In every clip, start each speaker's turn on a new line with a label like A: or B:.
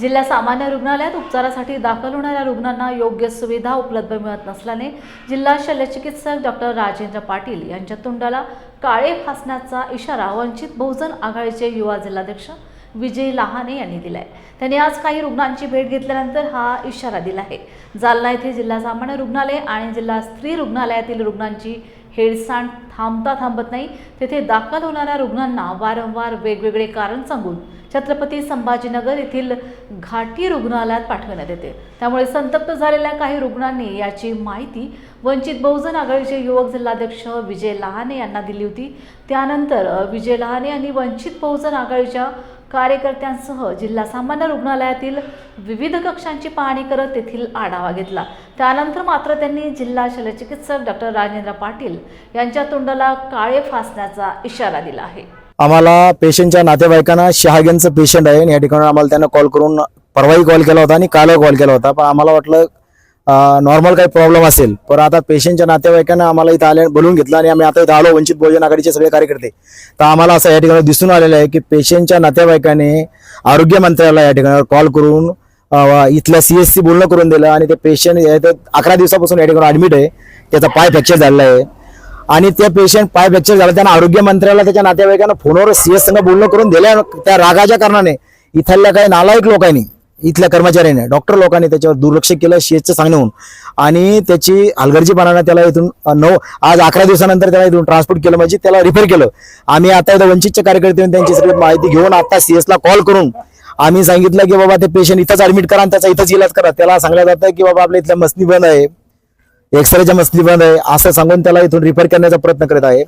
A: जिल्हा सामान्य रुग्णालयात उपचारासाठी दाखल होणाऱ्या रुग्णांना योग्य सुविधा उपलब्ध मिळत नसल्याने जिल्हा शल्यचिकित्सक डॉक्टर राजेंद्र पाटील यांच्या तोंडाला काळे फासण्याचा इशारा वंचित बहुजन आघाडीचे युवा जिल्हाध्यक्ष विजय लहाने यांनी दिलाय. त्यांनी आज काही रुग्णांची भेट घेतल्यानंतर हा इशारा दिला आहे जालना येथे जिल्हा सामान्य रुग्णालय आणि जिल्हा स्त्री रुग्णालयातील रुग्णांची हेळसांड थांबता थांबत नाही. तेथे दाखल होणाऱ्या रुग्णांना वारंवार वेगवेगळे कारण सांगून छत्रपती संभाजीनगर येथील घाटी रुग्णालयात पाठवण्यात येते. त्यामुळे संतप्त झालेल्या काही रुग्णांनी याची माहिती वंचित बहुजन आघाडीचे युवक जिल्हाध्यक्ष विजय लहाने यांना दिली होती. त्यानंतर विजय लहाने यांनी वंचित बहुजन आघाडीच्या कार्यकर्त्यांसह जिल्हा सामान्य रुग्णालयातील विविध कक्षांची पाहणी करत तेथील आढावा घेतला. त्यानंतर मात्र त्यांनी जिल्हा शल्यचिकित्सक डॉक्टर राजेंद्र पाटील यांच्या तोंडाला काळे फासण्याचा इशारा दिला आहे.
B: आम्हाला पेशंटच्या नातेवाईकांना शहाग्यांचं पेशंट आहे आणि या ठिकाणी आम्हाला त्यांना कॉल करून परवाही कॉल केला होता आणि कालही कॉल केला होता. पण आम्हाला वाटलं नॉर्मल काही प्रॉब्लेम असेल. पण आता पेशंटच्या नातेवाईकांना आम्हाला इथं आल्या बोलून घेतलं आणि आम्ही आता इथं आलो वंचित बहुजन आघाडीचे सगळे कार्यकर्ते. तर आम्हाला असं या ठिकाणी दिसून आलेलं आहे की पेशंटच्या नातेवाईकाने आरोग्य मंत्र्याला या ठिकाणावर कॉल करून अ, इथल्या सीएससी बोलणं करून दिलं आणि ते पेशंट अकरा दिवसापासून या ठिकाणी ऍडमिट आहे. त्याचा पाय फ्रॅक्चर झालेला आहे. आणि त्या पेशंट पाय फ्रॅक्चर झाला त्यांना आरोग्य मंत्र्याला त्याच्या नातेवाईकांना फोनवर सीएस संघ बोलणं करून दिल्या त्या रागाच्या कारणाने. इथल्या काही नालायक लोकांनी इथल्या कर्मचाऱ्याने डॉक्टर लोकांनी त्याच्यावर दुर्लक्ष केलं शेजचं सांगण्याहून आणि त्याची हलगर्जीपणानं त्याला इथून नऊ आज अकरा दिवसानंतर त्याला इथून ट्रान्सपोर्ट केलं म्हणजे त्याला रिफर केलं. आम्ही आता इथं वंचितचे कार्यकर्ते त्यांची सगळी माहिती घेऊन आता सीएसला कॉल करून आम्ही सांगितलं की बाबा ते पेशंट इथंच ऍडमिट करा आणि त्याचा इथंच इलाज करा. त्याला सांगलं जातं की बाबा आपल्या इथल्या मस्ती बंद आहे. एक्सरेच्या मस्ती बंद आहे. असं सांगून त्याला इथून रिफर करण्याचा प्रयत्न करत आहे.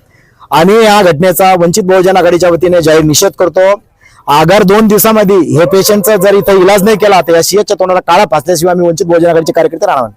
B: आणि या घटनेचा वंचित बहुजन आघाडीच्या वतीने जाहीर निषेध करतो. अगर दोन दिवसामध्ये हे पेशंटचा जर इथं इलाज नाही केला तर या सीएचच्या तोंडाला काळा फासल्याशिवाय आम्ही वंचित बहुजन आघाडीचे कार्यकर्ते राहणार